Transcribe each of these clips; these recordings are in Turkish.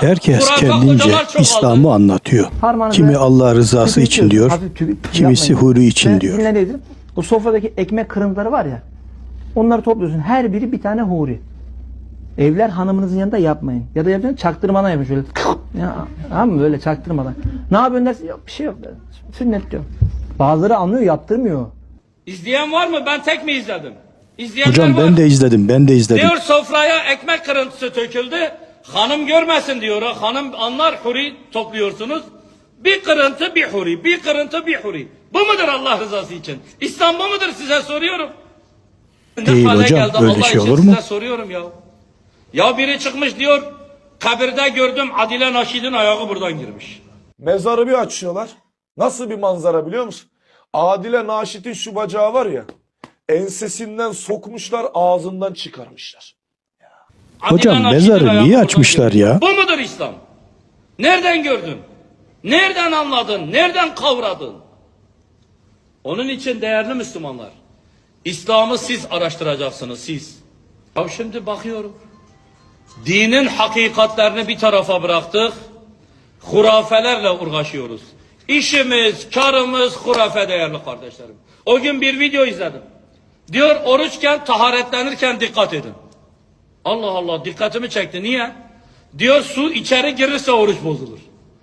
Herkes kendince İslam'ı anlatıyor. Kimi Allah rızası için diyor, kimisi huri için Ben diyor. sizinle ne dedim? O sofradaki ekmek kırıntıları var ya. Onları topluyorsun. Her biri bir tane huri. Evler hanımınızın yanında yapmayın. Ya da yapın çaktırmadan yapın şöyle. Ya, tamam mı böyle çaktırmadan. Ne yapıyorsun dersin? Yok bir şey yok. Sünnet diyor. Bazıları anlıyor yaptırmıyor. İzleyen var mı? Ben tek mi izledim? İzleyenler Hocam var. ben de izledim, ben de izledim. Diyor sofraya ekmek kırıntısı töküldü. Hanım görmesin diyor. Hanım anlar huri topluyorsunuz. Bir kırıntı bir huri, bir kırıntı bir huri. Bu mudur Allah rızası için? İslam bu mudur size soruyorum. Ne Değil hale hocam, geldi öyle Allah şey için olur mu? Size soruyorum ya. Ya biri çıkmış diyor, kabirde gördüm Adile Naşid'in ayağı buradan girmiş. Mezarı bir açıyorlar. Nasıl bir manzara biliyor musun? Adile Naşit'in şu bacağı var ya. Ensesinden sokmuşlar ağzından çıkarmışlar. Hocam, mezarı niye açmışlar ya? Bu mudur İslam? Nereden gördün? Nereden anladın? Nereden kavradın? Onun için değerli Müslümanlar, İslam'ı siz araştıracaksınız siz. Ya şimdi bakıyorum. Dinin hakikatlerini bir tarafa bıraktık. Hurafelerle uğraşıyoruz. İşimiz, karımız hurafe değerli kardeşlerim. O gün bir video izledim. Diyor oruçken, taharetlenirken dikkat edin. Allah Allah dikkatimi çekti. Niye? Diyor su içeri girirse oruç bozulur.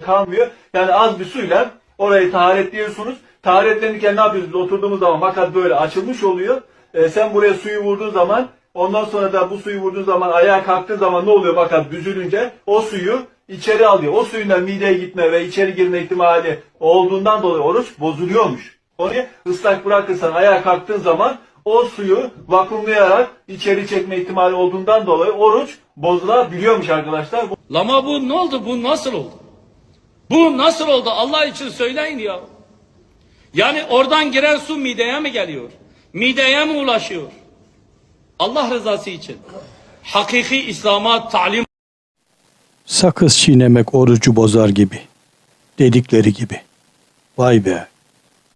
kalmıyor. Yani az bir suyla orayı taharetliyorsunuz. Taharetlenirken ne yapıyorsunuz? Oturduğumuz zaman makat böyle açılmış oluyor. Ee, sen buraya suyu vurduğun zaman ondan sonra da bu suyu vurduğun zaman ayağa kalktığın zaman ne oluyor makat büzülünce o suyu içeri alıyor. O suyun da mideye gitme ve içeri girme ihtimali olduğundan dolayı oruç bozuluyormuş. Onu ıslak bırakırsan ayağa kalktığın zaman o suyu vakumlayarak içeri çekme ihtimali olduğundan dolayı oruç bozulabiliyormuş arkadaşlar. Lama bu ne oldu? Bu nasıl oldu? Bu nasıl oldu? Allah için söyleyin ya. Yani oradan giren su mideye mi geliyor? Mideye mi ulaşıyor? Allah rızası için. Hakiki İslam'a talim Sakız çiğnemek orucu bozar gibi. Dedikleri gibi. Vay be,